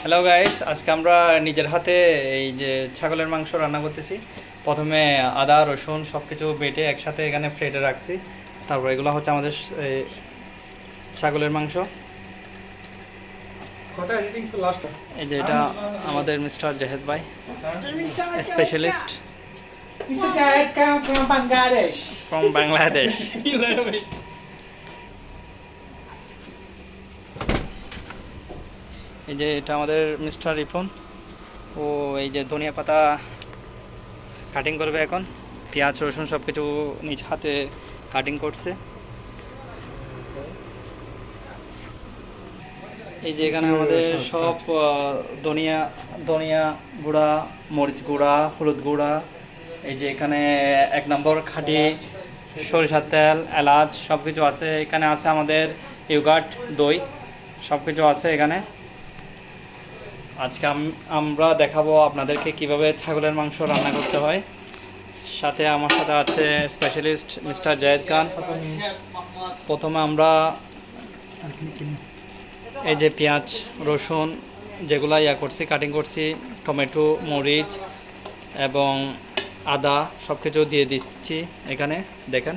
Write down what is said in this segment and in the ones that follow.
Hello guys আজকে আমরা নিজের হাতে এই যে ছাগলের মাংস রান্না করতেছি। প্রথমে আদা রসুন সব কিছু বেটে একসাথে এখানে ফ্লেটে রাখছি। তারপর এগুলো হচ্ছে আমাদের এই, ছাগলের মাংস। এই যে এটা আমাদের মিস্টার জাহেদ ভাই specialist from Bangladesh. From Bangladesh এই যে এটা আমাদের মিস্টার রিপন। ও এই যে ধনিয়া পাতা কাটিং করবে এখন। পেঁয়াজ, রসুন সব কিছু নিজ হাতে কাটিং করছে। এই যে এখানে আমাদের সব ধনিয়া ধনিয়া গুঁড়া, মরিচ গুঁড়া, হলুদ গুঁড়া। এই যে এখানে এক নম্বর খাঁটি সরিষার তেল, এলাচ সব কিছু আছে। এখানে আছে আমাদের ইউগাট, দই সব কিছু আছে এখানে। আজকে আমরা দেখাবো আপনাদেরকে কীভাবে ছাগলের মাংস রান্না করতে হয়। সাথে আমার সাথে আছে স্পেশালিস্ট মিস্টার জায়দ খান। প্রথমে আমরা এই যে পেঁয়াজ রসুন যেগুলো ইয়া করছি কাটিং করছি টমেটো মরিচ এবং আদা সব কিছু দিয়ে দিচ্ছি এখানে দেখেন।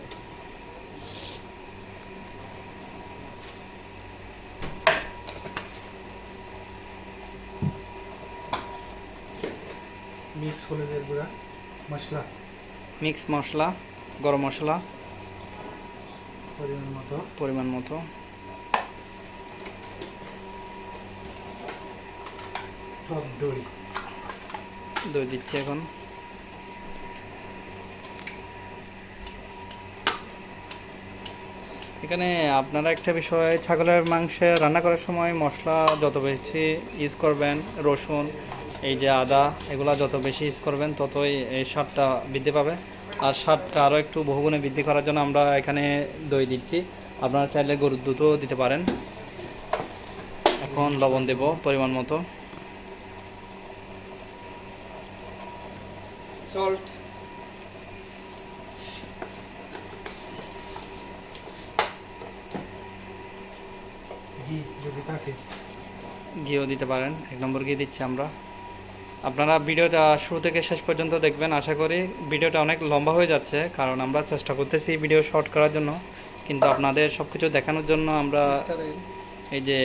মিক্স হলুদের গুঁড়া মশলা। মিক্স মশলা গরম মশলা। পরিমাণ মতো। পরিমাণ মতো। টক দই। দই দিচ্ছি এখন। এখানে আপনারা একটা বিষয় ছাগলের মাংসে রান্না করার সময় মশলা যত বেশি ইউজ করবেন রসুন এই যে আদা এগুলা যত বেশি ইউজ করবেন ততই এই স্বাদটা বৃদ্ধি পাবে। আর স্বাদটা আরও একটু বহুগুণে বৃদ্ধি করার জন্য আমরা এখানে দই দিচ্ছি। আপনারা চাইলে গরুর দুধও দিতে পারেন। এখন লবণ দেব পরিমাণ মতো। Salt. ঘি যদি থাকে। ঘিও দিতে পারেন। এক নম্বর ঘি দিচ্ছি আমরা। আপনারা ভিডিওটা শুরু থেকে শেষ পর্যন্ত দেখবেন আশা করি ভিডিওটা অনেক লম্বা হয়ে যাচ্ছে কারণ আমরা চেষ্টা করতেছি ভিডিও শর্ট করার জন্য। কিন্তু আপনাদের সব কিছু দেখানোর জন্য আমরা এই যে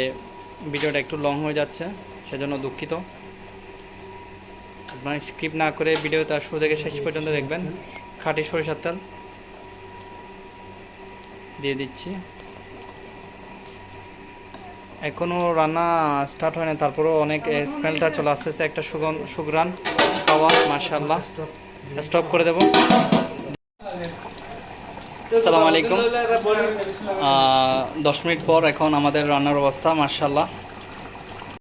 ভিডিওটা একটু লং হয়ে যাচ্ছে সেজন্য দুঃখিত। আপনারা স্কিপ না করে ভিডিওটা শুরু থেকে শেষ পর্যন্ত দেখবেন। খাঁটি সরিষার তেল দিয়ে দিচ্ছি। এখনও রান্না স্টার্ট হয়নি, তারপরেও অনেক স্মেলটা চলে আসতেছে, একটা সুগন সুগ্রান খাওয়া মার্শাল্লাহ স্টপ করে দেব। আসসালামু আলাইকুম। দশ মিনিট পর এখন আমাদের রান্নার অবস্থা মার্শাল্লাহ